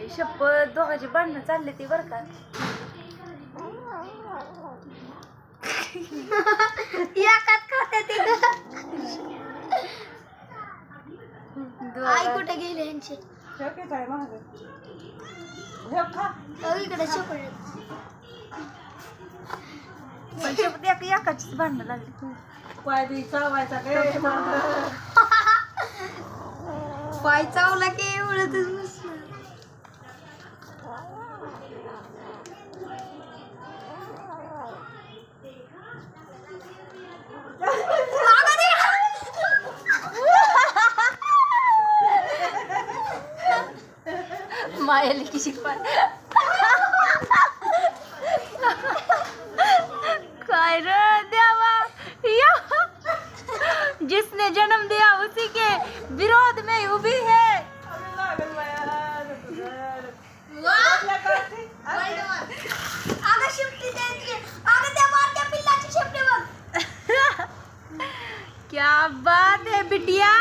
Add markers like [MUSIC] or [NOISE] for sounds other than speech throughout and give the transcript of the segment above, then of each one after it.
आई शपथ दोघांची भांडणं चालली ती बरं का? एकात खात्यात ते. आई कुठे गेले यांचे शोकेच आहे खा. इकडे चॉकलेट पण शपथ एक एकाचीच भांडणं लागली पाय बी चावायचा काय [LAUGHS] पाय चावला की एवढंच बसलं मागं दे. मायाली की शिकवा काय रे देवा? या. जिसने जन्म दिया उसी के विरोध में उभी है. क्या बात है बिटिया।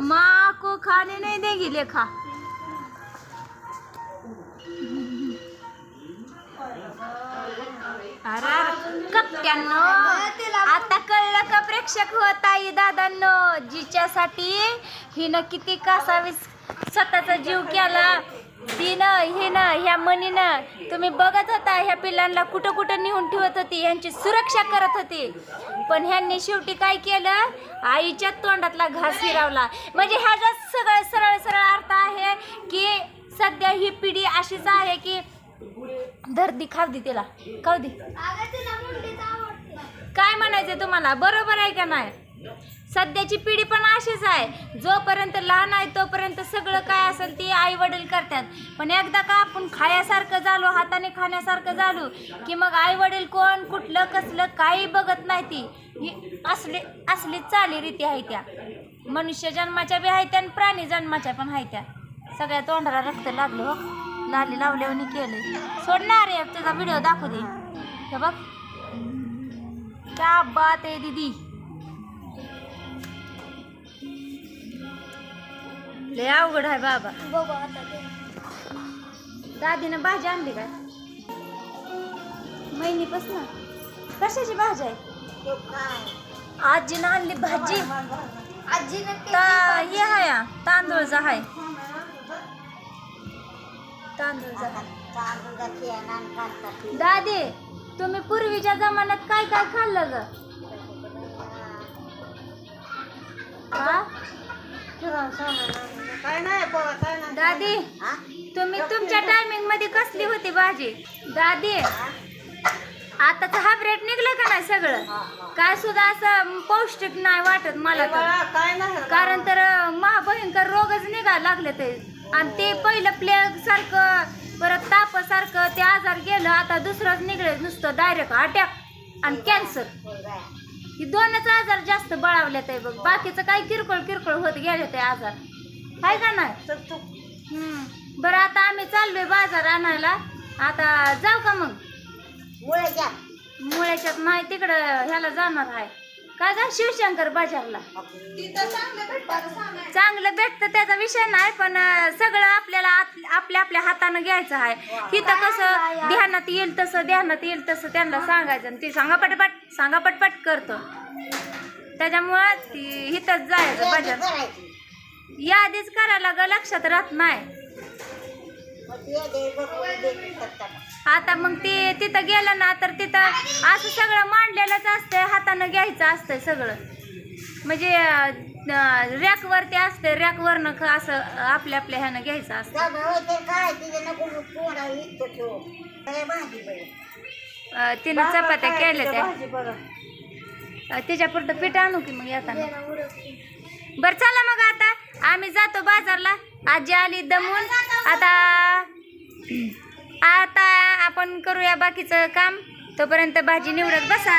माँ को खाने नहीं देगी लेखा। कप्प्यानो आता कळलं का प्रेक्षक हो ताई दादांनो? जिच्यासाठी हिनं किती कासावी स्वतःचा जीव केला. तिनं हिनं ह्या मनीनं तुम्ही बघत होता ह्या पिल्लांना कुठं कुठं नेऊन ठेवत होती ह्यांची सुरक्षा करत होती. पण ह्यांनी शेवटी काय केलं? आईच्या तोंडातला घास हिरावला. म्हणजे ह्याच्यात सगळं सरळ सरळ अर्थ आहे की सध्या ही पिढी अशीच आहे की धरदी खाव दे तिला. काय तुम्हाला बरोबर आहे का नाही? सध्याची पिढी पण अशीच आहे. जोपर्यंत लहान आहे तोपर्यंत सगळं काय असेल ते आई वडील करतात. पण एकदा का आपण खायासारखं झालो हाताने खाण्यासारखं झालो की मग आई वडील कोण कुठलं कसलं काही बघत नाही ती. ही असली असली चालीरीती आहे त्या. मनुष्य जन्माच्या बी आहेत त्या आणि प्राणी जन्माच्या पण आहेत त्या. सगळ्या तोंडाला रक्त लागलं हो. लाली लावल्यावर केलं सोडणार रे तुझा व्हिडिओ दाखवू दे. हे बघ. क्या बात आहे दीदी। लय अवघड आहे बाबा. दादीनं भाजी आणली काय महिनीपासून. कशाची भाजी आहे? आजीनं आणली भाजी. आजीनं ता हे आहे हा, तांदूळचा आहे तांदूळचा दादी तुम्ही पूर्वीच्या जमान्यात काय काय खाल्लं ग? हा? काय नाही पोरा काय नाही. दादी तुम्ही तुमच्या टायमिंगमध्ये कसली होती भाजी? दादी आताच हायब्रेड निघलं का नाही सगळं? काय सुद्धा असं पौष्टिक नाही वाटत मला तर. बाळा, काय नाही कारण तर महाभयंकर रोगच निघायला लागले ते. आणि ते पहिलं प्लेग सारखं परत ताप सारखं ते आजार गेलं आता दुसरंच निघलं नुसतं डायरेक्ट अटॅक आणि कॅन्सर ही दोनच आजार जास्त बळावले ते बघ. बाकीचं काही किरकोळ किरकोळ होत गेले ते आजार. आहे का नाही. बरं आता आम्ही चाललोय बाजार आणायला. आता जाऊ का मग? मुळ्याच्यात नाही तिकडं ह्याला जाणार आहे काय जा शिवशंकर बाजारला. चांगलं भेटतं त्याचा विषय नाही पण सगळं आपल्याला आत- आपल्या आपल्या हातानं घ्यायचं आहे. तिथं कसं ध्यानात येईल तसं ध्यानात येईल तसं त्यांना सांगायचं आणि ती सांगा पटपट सांगा पटपट करतो. त्याच्यामुळं ती हिथंच जायचं बाजार. यादीच करायला ग लक्षात राहत नाही. आता मग ते तिथं गेलं ना तर तिथं असं सगळं मांडलेलंच असतंय हातानं घ्यायचं असतंय सगळं. म्हणजे रॅकवरती असतंय रॅकवरनं असं आपल्या आपल्या ह्यानं घ्यायचं असतं. अं, तिनं चपात्या केल्या त्या. भाजी बरं. अं, त्याच्या पुरतं पीठ आणू की मग येताना? बरं चला मग आता. आम्ही जातो बाजारला. आजी आली दमून. आता आता आपण करूया बाकीचं काम. तोपर्यंत भाजी निवडत बसा.